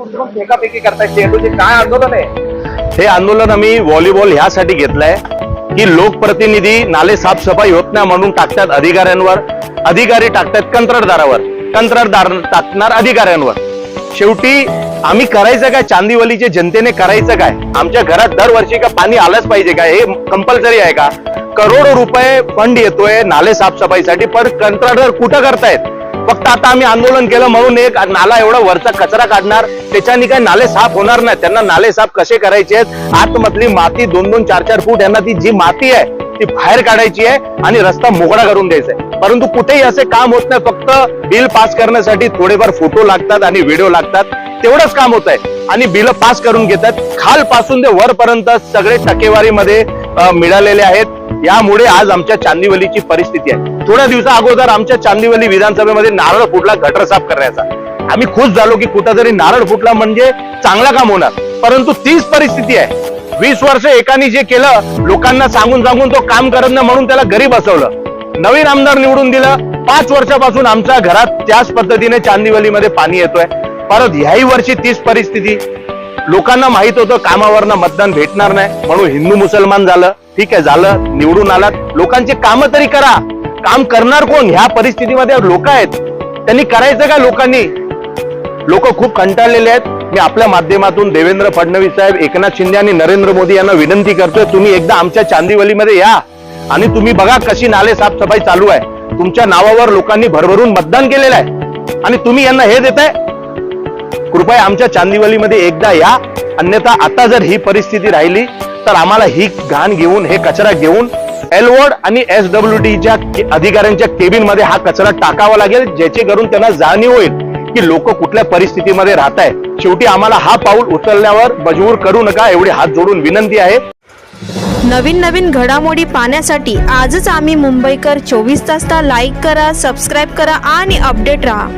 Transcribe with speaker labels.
Speaker 1: एकापैकी करताय चेंडूचे काय आंदोलन आहे?
Speaker 2: हे आंदोलन आम्ही व्हॉलीबॉल ह्यासाठी घेतलंय की लोकप्रतिनिधी नाले साफसफाई होत नाही म्हणून टाकतात अधिकाऱ्यांवर. अधिकारी टाकतात कंत्राटदारावर. कंत्राटदार टाकणार अधिकाऱ्यांवर. शेवटी आम्ही करायचं काय? चांदीवलीचे जनतेने करायचं काय? आमच्या घरात दरवर्षी का पाणी आलंच पाहिजे काय? हे कंपल्सरी आहे का? करोडो रुपये फंड येतोय नाले साफसफाईसाठी पण कंत्राटदार कुठं करतायत? फक्त आता आम्ही आंदोलन केलं म्हणून एक नाला एवढा वरचा कचरा काढणार त्याच्यानी काय नाले साफ होणार नाही. त्यांना नाले साफ कसे करायचे आहेत? आतमधली माती दोन दोन चार चार फूट यांना ती जी माती आहे ती बाहेर काढायची आहे आणि रस्ता मोकळा करून द्यायचा आहे. परंतु कुठेही असे काम होत नाही. फक्त बिल पास करण्यासाठी थोडेफार फोटो लागतात आणि व्हिडिओ लागतात. तेवढंच काम होत आहे. आणि बिल पास करून घेतात. खालपासून ते वरपर्यंत सगळे टक्केवारीमध्ये मिळालेले आहेत. यामुळे आज आमच्या चांदीवलीची परिस्थिती आहे. थोड्या दिवसा अगोदर आमच्या चांदीवली विधानसभेमध्ये नारळ फुटला गटर साफ करण्याचा. आम्ही खुश झालो की कुठंतरी नारळ फुटला म्हणजे चांगला काम होणार. परंतु तीच परिस्थिती आहे. वीस वर्ष एकाने जे केलं लोकांना सांगून सांगून तो काम करत नाही म्हणून त्याला घरी बसवलं. नवीन आमदार निवडून दिलं पाच वर्षापासून आमच्या घरात त्याच पद्धतीने चांदीवलीमध्ये पाणी येतोय. परत ह्याही वर्षी तीच परिस्थिती. लोकांना माहीत होतं कामावरनं मतदान भेटणार नाही. म्हणून हिंदू मुसलमान झालं. ठीक आहे झालं. निवडून आलात. लोकांचे काम तरी करा. काम करणार कोण? ह्या परिस्थितीमध्ये लोक आहेत. त्यांनी करायचं का लोकांनी? लोक खूप कंटाळलेले आहेत. मी आपल्या माध्यमातून देवेंद्र फडणवीस साहेब एकनाथ शिंदे आणि नरेंद्र मोदी यांना विनंती करतोय तुम्ही एकदा आमच्या चांदीवलीमध्ये या. आणि तुम्ही बघा कशी नाले साफसफाई चालू आहे. तुमच्या नावावर लोकांनी भरभरून मतदान केलेलं आहे. आणि तुम्ही यांना हे देताय कृपया आमच्या चांदिवलीमध्ये एकदा या. अन्यथा आता जर ही परिस्थिती राहिली तर आम्हाला ही घाण घेऊन हे कचरा घेऊन एलवर्ड आणि एस डब्ल्यू डीच्या अधिकाऱ्यांच्या केबिनमध्ये हा कचरा टाकावा लागेल ज्याचे करून त्यांना जाणीव होईल की लोक कुठल्या परिस्थितीमध्ये राहत आहे शेवटी आम्हाला हा पाऊल उचलण्यावर मजबूर करू नका एवढी हात जोडून विनंती आहे.
Speaker 3: नवीन नवीन घडामोडी पाहण्यासाठी आजच आम्ही मुंबईकर चोवीस तासला लाईक करा सबस्क्राईब करा आणि अपडेट राहा.